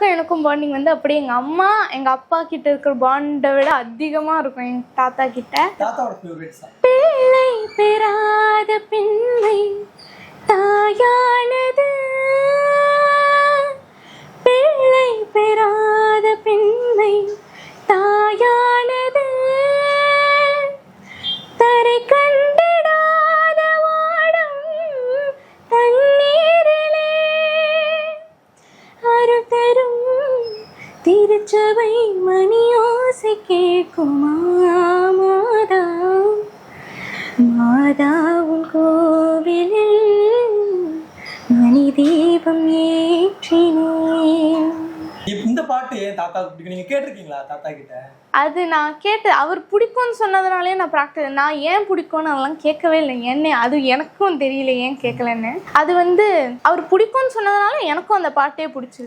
தாத்தாக்கும் எனக்கும் பாண்டிங் வந்து அப்படியே எங்க அம்மா எங்க அப்பா கிட்ட இருக்கிற பாண்டை விட அதிகமா இருக்கும் எங்க தாத்தா கிட்ட. பிள்ளை பெறாத பிள்ளை தாயானது. பிள்ளை பெறாத பிள்ளை தாயானது. தரை கண்டிடாத திருச்சபை மணியோசை கேட்குமா மாதா மாதாவும் கோவிலில் மணி தீபம் ஏற்றினேன் இந்த பாட்டு ஏன் பிடிக்கும்? நீங்க கேட்டிருக்கீங்களா தாத்தா கிட்ட? அது நான் கேட்டு அவர் பிடிக்கும்னு சொன்னதுனாலே நான் ப்ராக்டிஸ் நான் ஏன் பிடிக்கும்னு அதெல்லாம் கேட்கவே இல்லை. என்ன அது எனக்கும் தெரியல ஏன் கேட்கலன்னு. அது வந்து அவர் பிடிக்கும்னு சொன்னதுனால எனக்கும் அந்த பாட்டே பிடிச்சிருச்சு.